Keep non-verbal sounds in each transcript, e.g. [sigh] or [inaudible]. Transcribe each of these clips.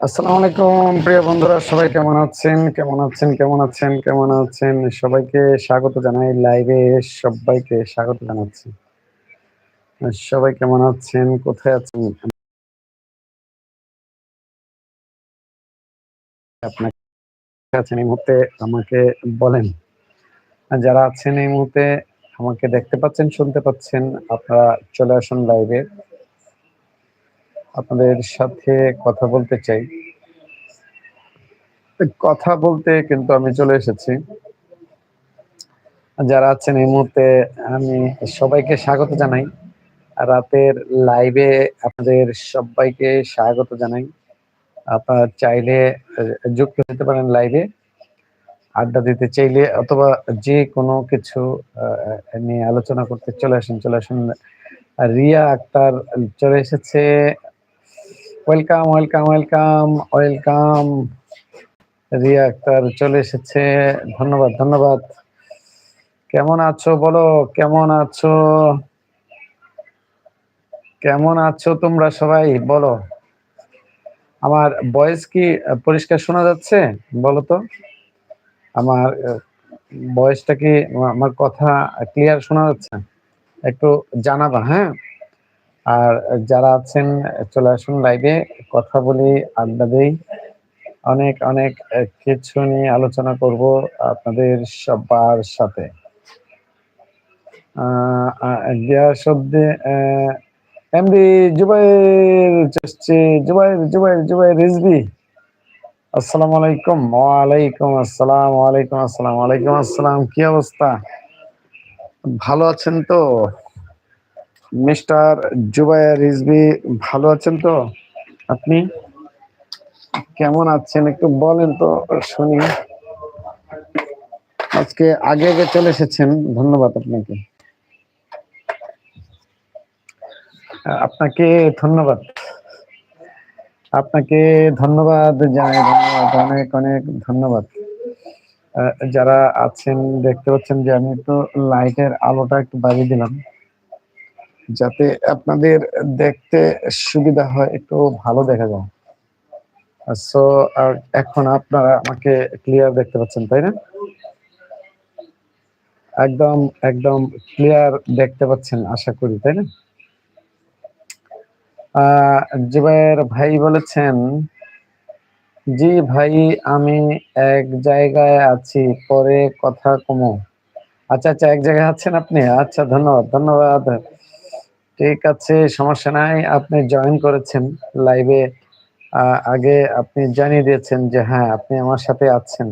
আসসালামু আলাইকুম, প্রিয় বন্ধুরা, সবাই কেমন আছেন? কেমন আছেন? কেমন আছেন? কেমন আছেন? সবাইকে স্বাগত জানাই লাইভে, সবাইকে স্বাগত জানাচ্ছি। সবাই কেমন আছেন? কোথায় আছেন? আপনাকে আছেন এই মুহূর্তে, আমাকে বলেন। যারা আছেন এই মুহূর্তে, আমাকে দেখতে পাচ্ছেন, শুনতে পাচ্ছেন, আপনারা চলে আসুন লাইভে। আপনাদের সাথে কথা বলতে চাই। কথা বলতে কিন্তু আমি চলে এসেছি। যারা আছেন এই মুহূর্তে, আমি সবাইকে স্বাগত জানাই। রাতের লাইভে আপনাদের সবাইকে স্বাগত জানাই। আপনারা চাইলে যুক্ত হতে পারেন লাইভে আড্ডা দিতে চাইলে অথবা যে কোনো কিছু নিয়ে আলোচনা করতে চলে আসেন চলে আসেন। রিয়া আক্তার চলে এসেছে welcome welcome welcome welcome Riya Akter চলে এসেছে। ধন্যবাদ ধন্যবাদ। কেমন আছো বলো? কেমন আছো? কেমন আছো তোমরা সবাই? বলো। আমার বয়স কি পরিষ্কার শোনা যাচ্ছে? বলো তো। আমার বয়সটা কি, আমার কথা ক্লিয়ার শোনা যাচ্ছে? একটু জানাবা হ্যাঁ? আর যারা আছেন, চলে আসুন লাইভে কথা বলি, আড্ডা দেই। অনেক অনেক কিছু নিয়ে আলোচনা করব আপনাদের সবার সাথে। এমডি আসসালামু আলাইকুম। আসসালাম, ওয়ালাইকুম আসসালাম ওয়ালাইকুম আসসালাম। কি অবস্থা? ভালো আছেন তো? মিস্টার জুবাইর রিজবি ভালো আছেন তো? আপনি? কেমন আছেন? একটু বলেন তো, শুনি। আজকে আগে আগে চলে এসেছেন, ধন্যবাদ আপনাকে। আপনাকে ধন্যবাদ। আপনাকে ধন্যবাদ জানাই, ধন্যবাদ, অনেক অনেক ধন্যবাদ। যারা আছেন, দেখতে পাচ্ছেন যে আমি একটু লাইটের আলোটা একটু বাড়িয়ে দিলাম। যাতে আপনাদের দেখতে সুবিধা হয়, একটু ভালো দেখা যায়। সো আর এখন আপনারা আমাকে ক্লিয়ার দেখতে পাচ্ছেন, তাই না? একদম একদম ক্লিয়ার দেখতে পাচ্ছেন, আশা করি, তাই না? জুবাইর ভাই বলেছেন, জি ভাই, আমি এক জায়গায় আছি, পরে কথা কমো। আচ্ছা আচ্ছা এক জায়গায় আছেন আপনি? আচ্ছা ধন্যবাদ ধন্যবাদ। ঠিক আছে, সমস্যা নাই। আপনি জয়েন করেছেন লাইভে আগে আপনি জানিয়ে দিয়েছেন যে হ্যাঁ আপনি আমার সাথে আছেন।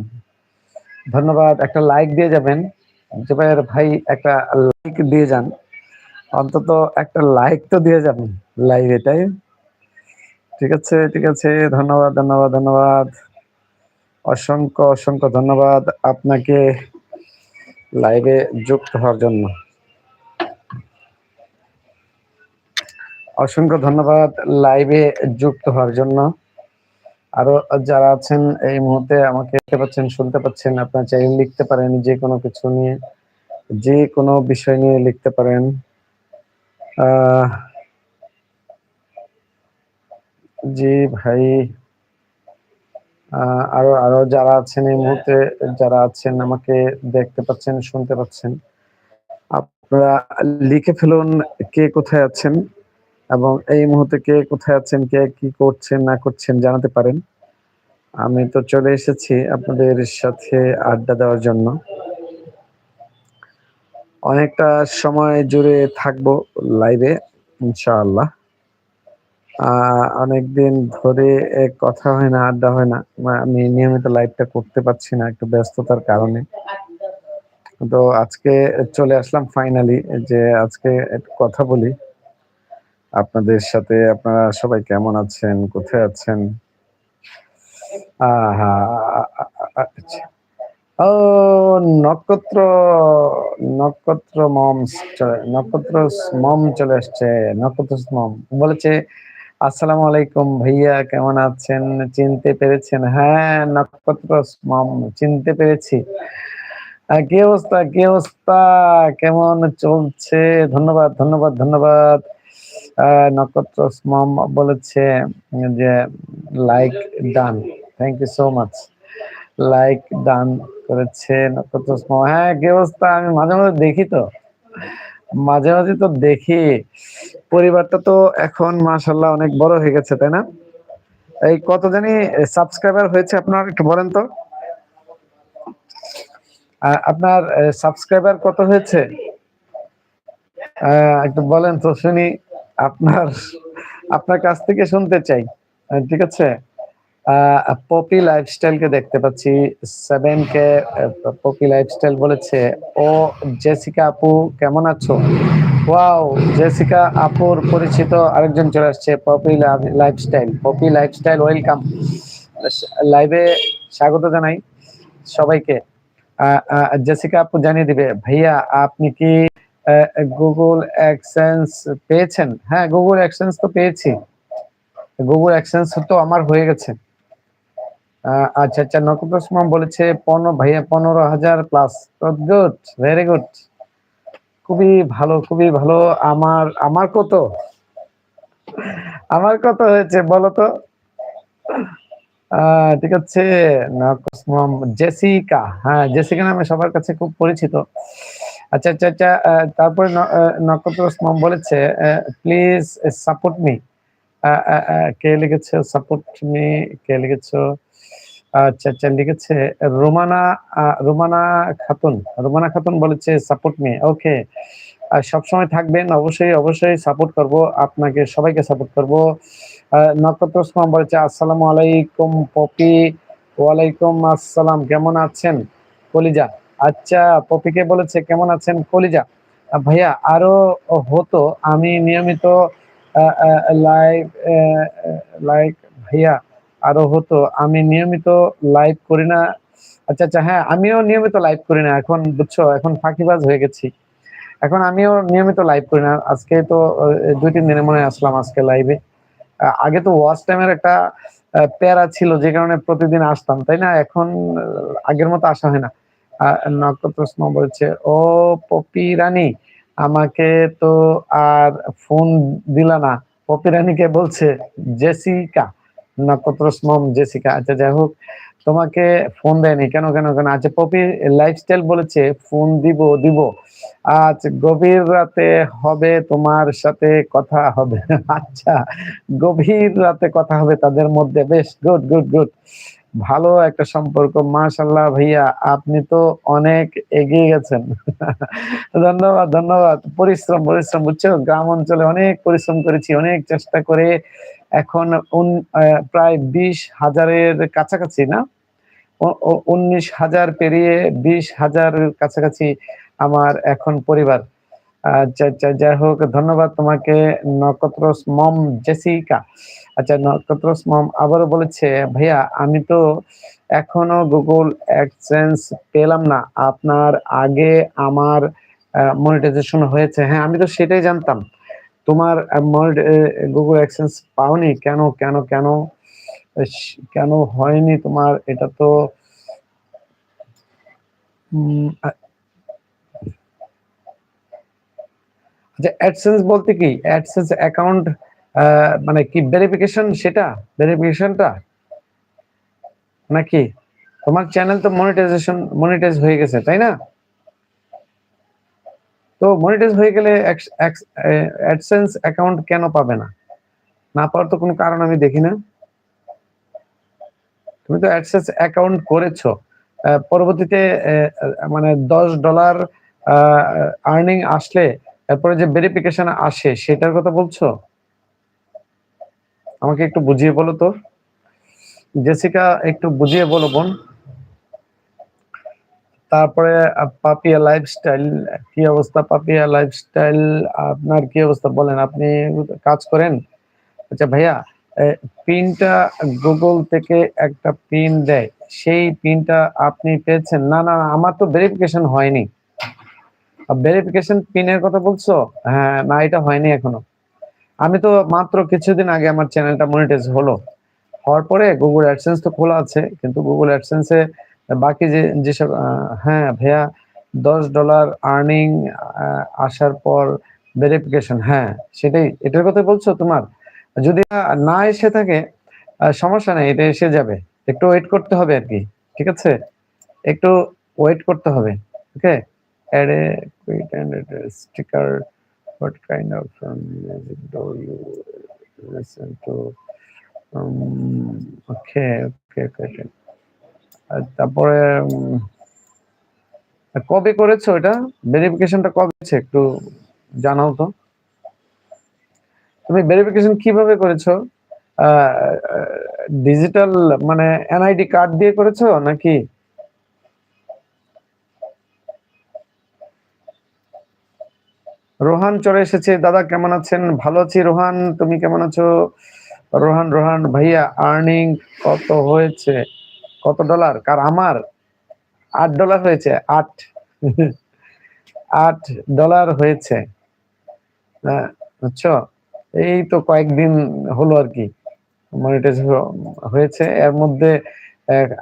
ধন্যবাদ। একটা লাইক দিয়ে যাবেন। জুবাইর ভাই একটা লাইক দিয়ে যান। অন্তত একটা লাইক তো দিয়ে যাবেন লাইভে তাই? ঠিক আছে ঠিক আছে। ধন্যবাদ ধন্যবাদ ধন্যবাদ। অসংখ্য অসংখ্য ধন্যবাদ আপনাকে লাইভে যুক্ত হওয়ার জন্য। অসংখ্য ধন্যবাদ লাইভে যুক্ত হওয়ার জন্য। আরও যারা আছেন এই মুহূর্তে আমাকে দেখতে পাচ্ছেন, শুনতে পাচ্ছেন, আপনার চাইলে লিখতে পারেন, যে কোনো কিছু নিয়ে, যে কোনো বিষয় নিয়ে লিখতে পারেন। জি ভাই আরও আরও যারা আছেন এই মুহূর্তে, যারা আছেন, আমাকে দেখতে পাচ্ছেন, শুনতে পাচ্ছেন। আপনারা লিখে ফেলুন কে কোথায় আছেন। এবং এই মুহূর্তে কে কোথায় আছেন, কে কি করছেন, না করছেন জানাতে পারেন। আমি তো চলে এসেছি আপনাদের সাথে আড্ডা দেওয়ার জন্য। অনেকটা সময় জুড়ে থাকব লাইভে, ইনশাআল্লাহ। অনেকদিন ধরে কথা হয় না, আড্ডা হয় না। আমি নিয়মিত লাইভটা করতে পারছি না একটু ব্যস্ততার কারণে। তো আজকে চলে আসলাম ফাইনালি, যে আজকে একটু কথা বলি। আপনাদের সাথে, আপনারা সবাই কেমন আছেন? কোথায় আছেন? আচ্ছা। ও, নক্ষত্র নক্ষত্র মম নক্ষত্র মম চলে আসছে, নক্ষত্র মম। বলেছে, আসসালামু আলাইকুম ভাইয়া, কেমন আছেন? চিনতে পেরেছেন? হ্যাঁ নক্ষত্র মম, চিনতে পেরেছি। কি অবস্থা? কি অবস্থা? কেমন চলছে? ধন্যবাদ ধন্যবাদ ধন্যবাদ। নক্ষত্র মম বলেছে যে like done thank you so much like done করেছেন কত সময় হ্যাঁ কি অবস্থা? আমি মাঝে মাঝে দেখি তো। মাঝে মাঝে তো দেখি। পরিবারটা তো এখন মাশাল্লাহ অনেক বড় হয়ে গেছে, তাই না? এই কত জানি সাবস্ক্রাইবার হয়েছে আপনার, একটু বলেন তো। আপনার সাবস্ক্রাইবার কত হয়েছে? একটু বলেন তো, শুনি। আপনার আপনার কাছ থেকে শুনতে চাই। ঠিক আছে? পপি লাইফস্টাইলকে দেখতে পাচ্ছি। সেভেন কে পপি লাইফস্টাইল বলেছে। ও, জেসিকা আপু, কেমন আছো? ওয়াও, জেসিকা আপুর পরিচিত আরেকজন চলে আসছে, Popy lifestyle. Popy lifestyle, welcome. লাইভে স্বাগত জানাই সবাইকে। জেসিকা আপু জানিয়ে দিবে, ভাইয়া, আপনি কি গুগল অ্যাক্সেন্স পেয়েছেন? হ্যাঁ গুগল অ্যাক্সেন্স তো পেয়েছি। গুগল অ্যাক্সেন্স তো আমার হয়ে গেছে। আচ্ছা আচ্ছা নক্ষত্র সুমন বলেছে পনেরো ভাইয়া, পনেরো হাজার প্লাস গুড ভেরি গুড খুবই ভালো খুবই ভালো। আমার আমার কত? আমার কত হয়েছে বলো তো? ঠিক আছে জেসিকা। হ্যাঁ জেসিকা নামে সবার কাছে খুব পরিচিত। আচ্ছা আচ্ছা আচ্ছা তারপরে নক্ষত্র সুমন বলেছে প্লিজ সাপোর্ট মি কে লিখেছে? সাপোর্ট মি কে লিখেছো? আচ্ছা আচ্ছা লিখেছে রোমানা রোমানা খাতুন। রোমানা খাতুন বলেছে সাপোর্ট মি ওকে সবসময় থাকবেন, অবশ্যই অবশ্যই সাপোর্ট করব, আপনাকে সবাইকে সাপোর্ট করব। নক্ষত্র ওসমান বলেছে, আসসালামু আলাইকুম, পপি। ওয়ালাইকুম আসসালাম, কেমন আছেন? কলিজা। আচ্ছা পপিকে বলেছে, কেমন আছেন কলিজা? ভাইয়া, আরও হতো। আমি নিয়মিত লাইভ লাইক ভাইয়া, আরও হতো। আমি নিয়মিত লাইভ করি না। আচ্ছা আচ্ছা হ্যাঁ আমিও নিয়মিত লাইভ করি না। এখন বুঝছ, এখন ফাঁকিবাজ হয়ে গেছি। এখন আমিও নিয়মিত লাইভ করি না। আজকে তো দুই, তিন দিনের মনে আসলাম আজকে লাইভে আগে তো ওয়াচ টাইমের একটা প্যারা ছিল, যে কারণে প্রতিদিন আসতাম, তাই না? এখন আগের মতো আসা হয় না। নক্ষত্র বলছে, ও পপি রানী, আমাকে তো আর ফোন দিলা না। পপি রানীকে বলছে, জেসিকা। নক্ষত্র স্মম জেসিকা আচ্ছা যাই হোক, তোমাকে ফোন দেয়নি, কেন কেন কেন? আচ্ছা পপি লাইফস্টাইল বলেছে, ফোন দিব দিব। আজ গভীর রাতে হবে তোমার সাথে কথা হবে। [laughs] আচ্ছা গভীর রাতে কথা হবে তাদের মধ্যে, বেশ গুড গুড গুড ভালো একটা সম্পর্ক মাশাল্লাহ ভাইয়া, আপনি তো অনেক এগিয়ে গেছেন। [laughs] ধন্যবাদ ধন্যবাদ। পরিশ্রম পরিশ্রম, বুঝছ? গ্রাম অঞ্চলে অনেক পরিশ্রম করেছি, অনেক চেষ্টা করে। এখন প্রায় বিশ হাজারের কাছাকাছি, না? উনিশ হাজার পেরিয়ে বিশ হাজার কাছাকাছি আমার এখন পরিবার। আচ্ছা আচ্ছা যাই হোক, ধন্যবাদ তোমাকে। নক্ষত্র মম, জেসিকা। আচ্ছা নক্ষত্র মম আবারও বলেছে, ভাইয়া, আমি তো এখনও গুগল অ্যাডসেন্স পেলাম না। আপনার আগে আমার মনিটাইজেশন হয়েছে। হ্যাঁ আমি তো সেটাই জানতাম। তোমার গুগল অ্যাডসেন্স পাওনি? কেন কেন কেন? কেন হয়নি তোমার? এটা তো আচ্ছা অ্যাডসেন্স বলতে কি? অ্যাডসেন্স অ্যাকাউন্ট মানে কি ভেরিফিকেশন সেটা? ভেরিফিকেশনটা নাকি? তোমার চ্যানেল তো মনিটাইজেশন মনিটাইজ হয়ে গেছে, তাই না? তো মনিটাইজ হয়ে গেলে অ্যাডসেন্স অ্যাকাউন্ট কেন পাবে না? না পাওয়ার তো কোনো কারণ আমি দেখি না। তুমি তো অ্যাডসেন্স অ্যাকাউন্ট করেছ। পরবর্তীতে মানে দশ ডলার আর্নিং আসলে তারপরে যে ভেরিফিকেশন আসে সেটার কথা বলছো? আমাকে একটু বুঝিয়ে বলো তো। জেসিকা একটু বুঝিয়ে বলো বোন। তারপরে পাপিয়া লাইফস্টাইল কি অবস্থা পাপিয়া লাইফস্টাইল আপনার কি অবস্থা বলেন আপনি কাজ করেন? আচ্ছা ভাইয়া পিনটা গুগল থেকে একটা পিন দেয় সেই পিনটা আপনি পেয়েছেন? না না, আমার তো ভেরিফিকেশন হয়নি। ভেরিফিকেশন পিনের কথা বলছো? হ্যাঁ না, এটা হয়নি এখনও। আমি তো মাত্র কিছুদিন আগে আমার চ্যানেলটা মনিটাইজ হলো। হওয়ার পরে গুগল অ্যাডসেন্স তো খোলা আছে, কিন্তু গুগল অ্যাডসেন্সে বাকি যে, যেসব হ্যাঁ ভাইয়া, দশ ডলার আর্নিং আসার পর ভেরিফিকেশন হ্যাঁ সেটাই। এটার কথা বলছো তোমার? যদি না এসে থাকে সমস্যা নেই, এটা এসে যাবে। একটু ওয়েট করতে হবে আর কি, ঠিক আছে? একটু ওয়েট করতে হবে okay a quit and sticker what kind of um, music do you listen to? Um, okay okay okay, তারপরে কবে করেছ এটা? ভেরিফিকেশনটা কবে একটু জানাও তো। তুমি ভেরিফিকেশন কীভাবে করেছ? ডিজিটাল মানে এনআইডি কার্ড দিয়ে করেছ নাকি? রোহান চলে এসেছে। দাদা কেমন আছেন? ভালো আছি রোহান। তুমি কেমন আছো? রোহান রোহান ভাইয়া আর্নিং কত হয়েছে? কত ডলার কার? আমার? আট ডলার হয়েছে আট। আট ডলার হয়েছে। হ্যাঁ, বুঝছ? এই তো কয়েকদিন হলো আর কি। মনিটাইজ হয়েছে। এর মধ্যে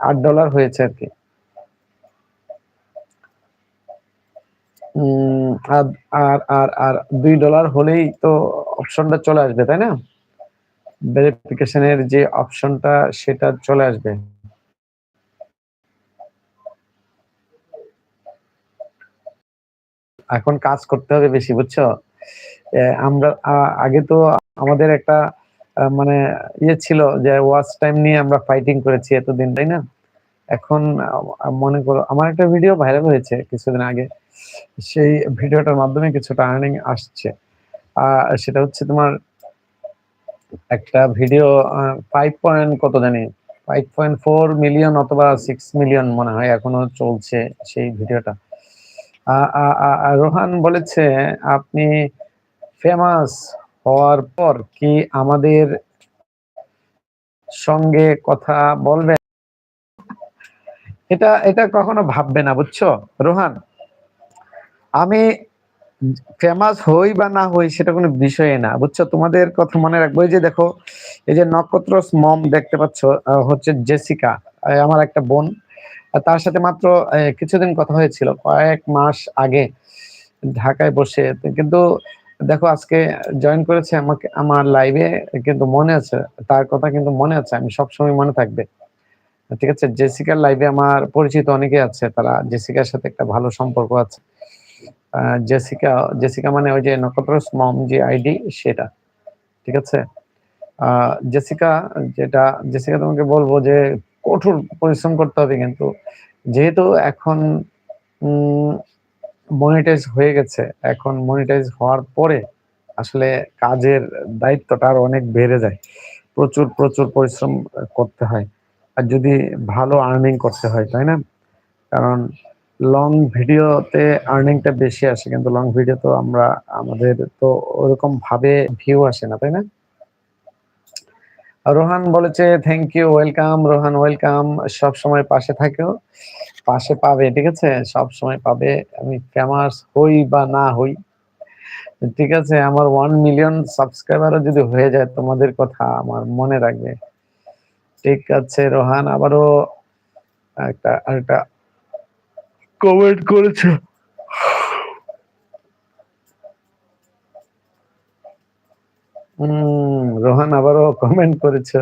আট ডলার হয়েছে আর কি। আর আর আর দুই ডলার হলেই তো অপশনটা চলে আসবে, তাই না? ভেরিফিকেশনের যে অপশনটা সেটা চলে আসবে। এখন কাজ করতে হবে বেশি, বুঝছ? আমরা আগে তো আমাদের একটা মানে ইয়ে ছিল যে ওয়াচ টাইম নিয়ে আমরা ফাইটিং করেছি এতদিন, তাই না? এখন মনে করো, আমার একটা ভিডিও ভাইরাল হয়েছে কিছুদিন আগে। সেই ভিডিওটার মাধ্যমে কিছুটা আর্নিং আসছে। সেটা হচ্ছে তোমার একটা ভিডিও ফাইভ পয়েন্ট কত জানি? ফাইভ পয়েন্ট ফোর মিলিয়ন অথবা সিক্স মিলিয়ন মনে হয় এখনও চলছে সেই ভিডিওটা। রোহান বলেছে, আপনি ফেমাস হওয়ার পর কি আমাদের সঙ্গে কথা বলবেন? এটা এটা কখনো ভাববে না, বুঝছ? রোহান আমি ফেমাস হই বা না হই সেটা কোনো বিষয় না। বুঝছ? তোমাদের কথা মনে রাখব। এই যে দেখো, এই যে নক্ষত্র মম দেখতে পাচ্ছ হচ্ছে জেসিকা আমার একটা বোন। তার সাথে মাত্র কিছুদিন কথা হয়েছিল, কয়েক মাস আগে ঢাকায় বসে। কিন্তু দেখো, আজকে জয়েন করেছে আমাকে, আমার লাইভে কিন্তু মনে আছে, তার কথা কিন্তু মনে আছে, আমি সবসময় মনে থাকবে। ঠিক আছে? জেসিকার লাইভে আমার পরিচিত অনেকে আছে, তারা জেসিকার সাথে একটা ভালো সম্পর্ক আছে। জেসিকা জেসিকা মানে ওই যে নক্ষত্র মম যে আইডি সেটা, ঠিক আছে? জেসিকা যেটা, জেসিকা তোমাকে বলব যে কঠোর পরিশ্রম করতে হবে কিন্তু, যেহেতু এখন মনিটাইজ হয়ে গেছে, এখন মনিটাইজ হওয়ার পরে আসলে কাজের দায়িত্বটা আরও অনেক বেড়ে যায়। প্রচুর প্রচুর পরিশ্রম করতে হয়। আর যদি ভালো আর্নিং করতে হয়, তাই না? কারণ লং ভিডিওতে আর্নিংটা বেশি আসে, কিন্তু লং ভিডিও তো আমরা, আমাদের তো ওরকম ভাবে ভিউ আসে না, তাই না? রোহান বলেছে thank you welcome Rohan welcome সব সময় পাশে থাকো, পাশে পাবে, ঠিক আছে? সব সময় পাবে, আমি ফেমাস হই বা না হই, ঠিক আছে? আমার ওয়ান মিলিয়ন সাবস্ক্রাইবারও যদি হয়ে যায়, তোমাদের কথা আমার মনে রাখবে। ঠিক আছে, রোহান, আবারও একটা একটা কমেন্ট করেছে হম রোহান আবারও কমেন্ট করেছো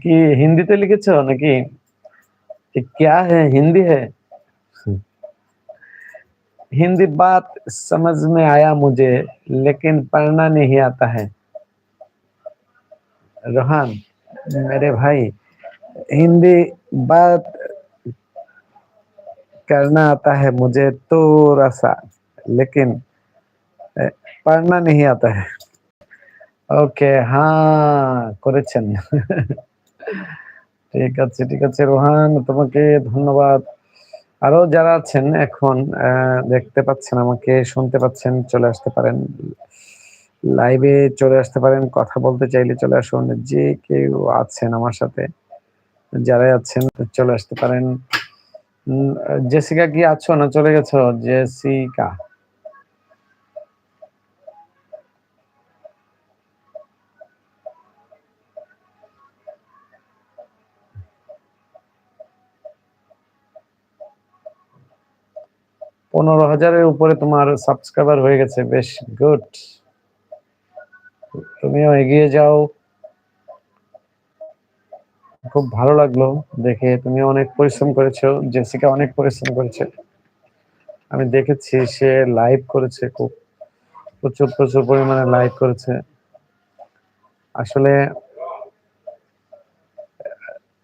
কি হিন্দিতে লিখেছো নাকি ये क्या है हिंदी है हिंदी बात समझ में आया मुझे लेकिन पढ़ना नहीं आता है रोहान मेरे भाई हिंदी बात करना आता है मुझे थोड़ा सा लेकिन ए, पढ़ना नहीं आता है ওকে হ্যাঁ করেছেন ঠিক আছে ঠিক আছে রোহান তোমাকে ধন্যবাদ আরো যারা আছেন এখন আহ, দেখতে পাচ্ছেন আমাকে শুনতে পাচ্ছেন চলে আসতে পারেন লাইভে চলে আসতে পারেন কথা বলতে চাইলে চলে আসুন যে কেউ আছেন আমার সাথে যারা আছেন চলে আসতে পারেন উম, জেসিকা কি আছো না চলে গেছো? জেসিকা। পনেরো হাজারের উপরে তোমার সাবস্ক্রাইবার হয়ে গেছে, বেশ গুড তুমিও এগিয়ে যাও। খুব ভালো লাগল দেখে। তুমি অনেক পরিশ্রম করেছ, জেসিকা অনেক পরিশ্রম করেছে। আমি দেখেছি সে লাইভ করেছে খুব, প্রচুর প্রচুর পরিমাণে লাইভ করেছে। আসলে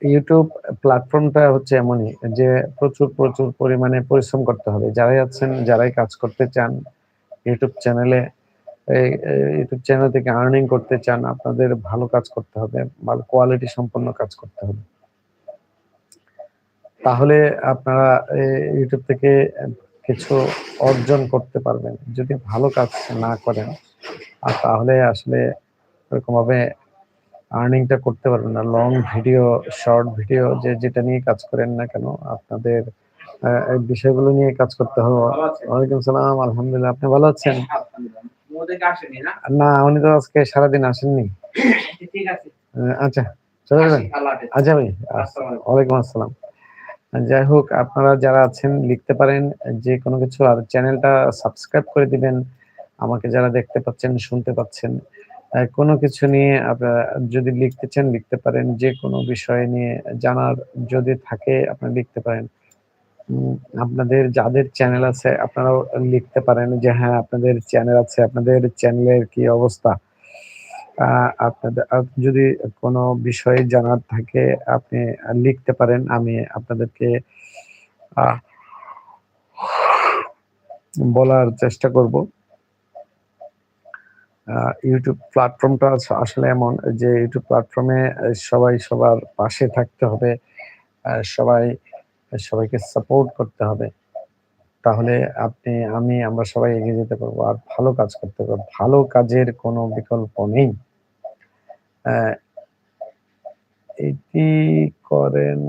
ইউটিউব প্ল্যাটফর্মটা হচ্ছে এমনই যে প্রচুর প্রচুর পরিমাণে পরিশ্রম করতে হবে। যারাই আছেন, যারাই কাজ করতে চান ইউটিউব চ্যানেলে ইউটিউব চ্যানেল থেকে আর্নিং করতে চান, আপনাদের ভালো কাজ করতে হবে, ভালো কোয়ালিটি সম্পন্ন কাজ করতে হবে। তাহলে আপনারা ইউটিউব থেকে কিছু অর্জন করতে পারবেন। যদি ভালো কাজ না করেন, আর তাহলে আসলে ওরকমভাবে আর্নিংটা করতে পারবেন না। লং ভিডিও শর্ট ভিডিও যে, যেটা নিয়ে কাজ করেন না কেন, আপনাদের বিষয়গুলো নিয়ে কাজ করতে হবে। ওয়ালাইকুম সালাম, আলহামদুলিল্লাহ, আপনি ভালো আছেন? না? উনি তো আজকে সারাদিন আসেননি। আচ্ছা চলে যাবেন? আচ্ছা ভাই ওয়ালাইকুম আসসালাম। যাই হোক আপনারা যারা আছেন লিখতে পারেন যে কোনো কিছু আর চ্যানেলটা সাবস্ক্রাইব করে দিবেন। আমাকে যারা দেখতে পাচ্ছেন শুনতে পাচ্ছেন কোনো কিছু নিয়ে আপনারা যদি লিখতে চান লিখতে পারেন। যে কোনো বিষয় নিয়ে জানার যদি থাকে আপনারা লিখতে পারেন। আপনাদের যাদের চ্যানেল আছে, আপনারাও লিখতে পারেন যে হ্যাঁ আপনাদের চ্যানেল আছে, আপনাদের চ্যানেলের কি অবস্থা? আপনাদের যদি কোনো বিষয়ে জানার থাকে, আপনি লিখতে পারেন, আমি আপনাদেরকে বলার চেষ্টা করব। ইউটিউব প্ল্যাটফর্মটা আসলে এমন যে ইউটিউব প্ল্যাটফর্মে সবাই সবার পাশে থাকতে হবে। সবাই সবাইকে সাপোর্ট করতে হবে। তাহলে আপনি, আমি, আমরা সবাই এগিয়ে যেতে পারব। আর ভালো কাজ করতে পারব ভালো কাজের কোনো বিকল্প নেই। এটি করেন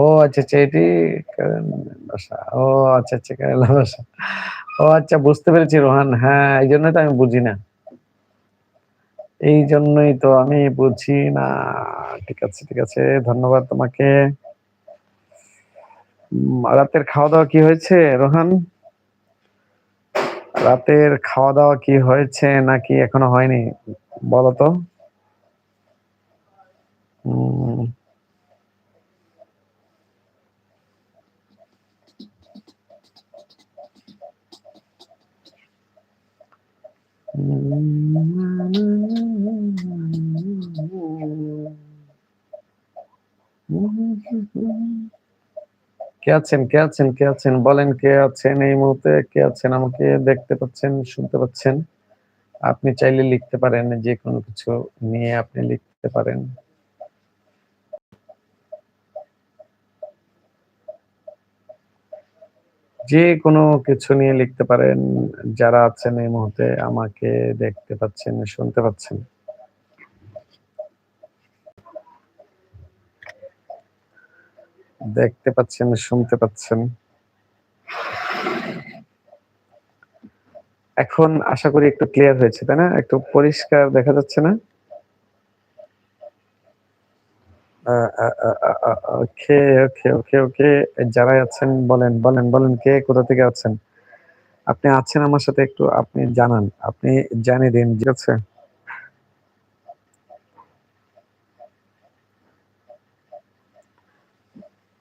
ও আচ্ছা আচ্ছা এটি ভাষা। ও আচ্ছা আচ্ছা কেরালা ভাষা। ও আচ্ছা বুঝতে পেরেছি, রোহান। হ্যাঁ এই জন্যই তো আমি বুঝি না। এই জন্যই তো আমি বুঝি না। ঠিক আছে ঠিক আছে, ধন্যবাদ তোমাকে। রাতের খাওয়া দাওয়া কি হয়েছে, রোহান? রাতের খাওয়া দাওয়া কি হয়েছে নাকি এখনও হয়নি, বলো তো? কে আছেন? কে আছেন? কে আছেন? বলেন কে আছেন এই মুহূর্তে? কে আছেন? আমাকে দেখতে পাচ্ছেন, শুনতে পাচ্ছেন? আপনি চাইলে লিখতে পারেন যে কোনো কিছু নিয়ে আপনি লিখতে পারেন। যে কোনো কিছু নিয়ে লিখতে পারেন, যারা আছেন এই মুহূর্তে আমাকে দেখতে পাচ্ছেন, শুনতে পাচ্ছেন। দেখতে পাচ্ছেন, শুনতে পাচ্ছেন। এখন আশা করি একটু ক্লিয়ার হয়েছে, তাই না? একটু পরিষ্কার দেখা যাচ্ছে না? ওকে ওকে ওকে ওকে। যারাই আছেন, বলেন বলেন বলেন কে, কোথা থেকে আছেন? আপনি আছেন আমার সাথে একটু, আপনি জানান। আপনি জানিয়ে দিন, ঠিক আছে?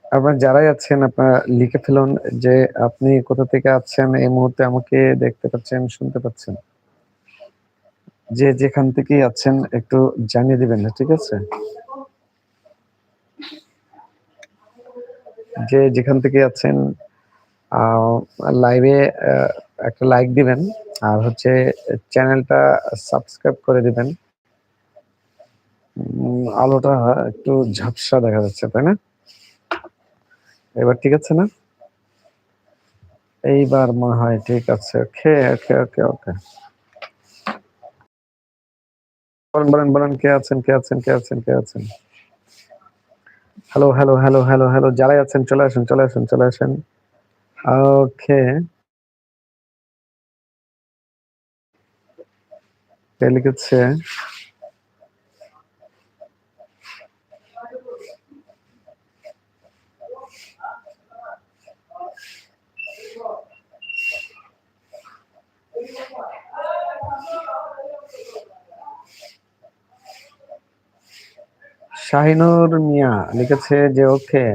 আপনার যারাই আছেন, আপনারা লিখে ফেলুন যে আপনি কোথা থেকে আছেন, এই মুহূর্তে আমাকে দেখতে পাচ্ছেন, শুনতে পাচ্ছেন। যে যেখান থেকে আছেন, একটু জানিয়ে দিবেন, ঠিক আছে? যে যেখান থেকে আছেন লাইভে একটা লাইক দিবেন আর হচ্ছে চ্যানেলটা সাবস্ক্রাইব করে দিবেন। আলোটা একটু ঝাপসা দেখা যাচ্ছে, তাই না? এবার ঠিক আছে না? এইবার মনে হয় ঠিক আছে। ওকে ওকে ওকে ওকে। বলেন বলেন বলেন, কে আছেন কে আছেন কে আছেন কে আছেন? Hello hello hello hello hello যারাই আছেন, চলে আসেন চলে আসেন চলে আসেন। ওকে লিখেছে শাহিনুর মিয়া লিখেছে যে, ওকে,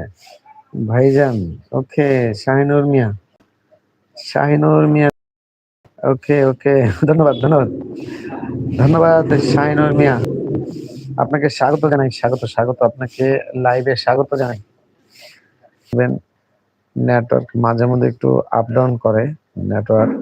ভাইজান, ওকে, শাহিনুর মিয়া শাহিনুর মিয়া, ওকে ওকে, ধন্যবাদ ধন্যবাদ ধন্যবাদ, শাহিনুর মিয়া, আপনাকে স্বাগত জানাই, স্বাগত স্বাগত, আপনাকে লাইভে স্বাগত জানাই। নেটওয়ার্ক মাঝে মধ্যে একটু আপ ডাউন করে নেটওয়ার্ক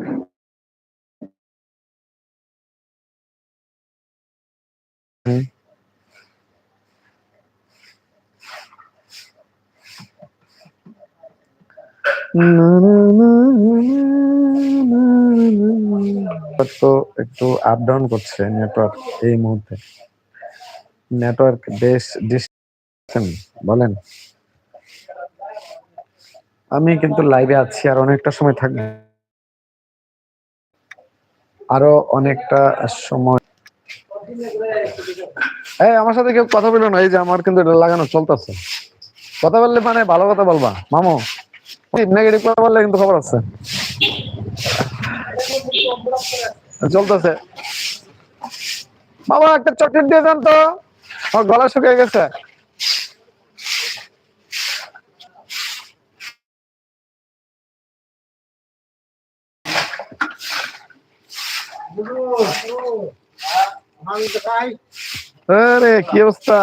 তো একটু আপ ডাউন করছে নেটওয়ার্ক এই মুহূর্তে। নেটওয়ার্ক বেশ বলেন। আমি কিন্তু লাইভে আছি আর অনেকটা সময় থাকব আরও অনেকটা সময় এই, আমার সাথে কেউ কথা বলল না, এই যে আমার কিন্তু লাগানো চলতেছে। কথা বললে মানে ভালো কথা বলবা। মামু নেগেটিভ বললে কিন্তু খবর আছে। চলতেছে। বাবা, একটা চকলেট দিয়ে দেন তো। আমার গলা শুকিয়ে গেছে। আরে, কি অবস্থা?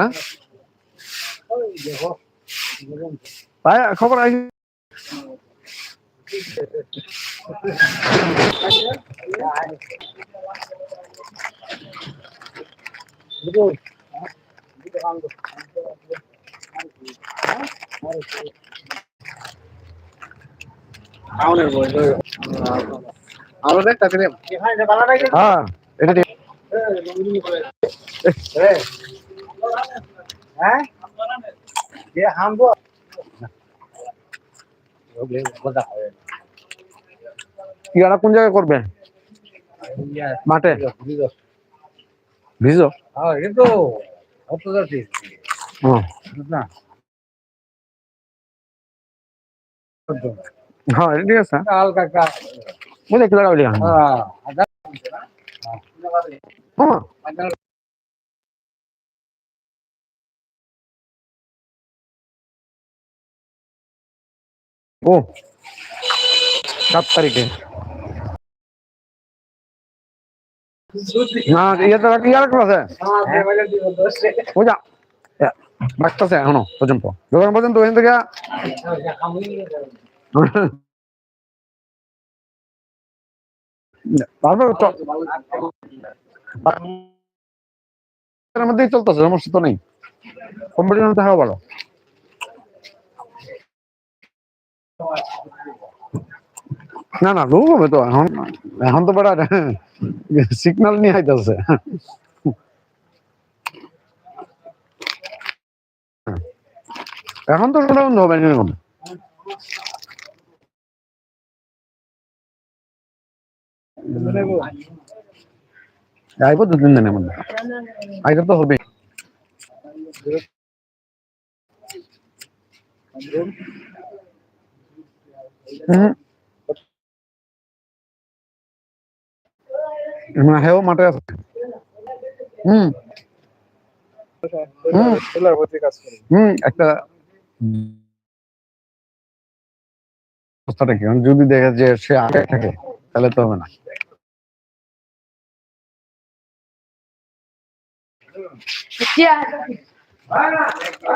না? ভাই খবর আছে হ্যাঁ এটা ঠিক। ইয়ারা কোন জায়গায় করবে? মাঠে? ভিজো হুম। হ্যাঁ এটা ঠিক আছে। বুঝলে কি লাগাবি হ্যাঁ। ও, সাত তারিখে। না ইয়েতে রাখি আছে। বুঝা এখনও পর্যন্ত। যখন পর্যন্ত ওখান থেকে তারপর মধ্যেই চলতেছে, সমস্যা তো নেই। কম্পিটিশন থাকা ভালো না না রুম হবে তো, এখন এখন তো বেড়া সিগন্যাল নিয়ে আইতেছে। এখন তো কোনো বন্ধ হবে এরকম। আইব দু তিন দিনের মধ্যে। আইতে তো হবে হেও মাঠে আছে হুম হুম একটা অবস্থাটা কি যদি দেখা যে সে আগে থাকে তাহলে তো হবে না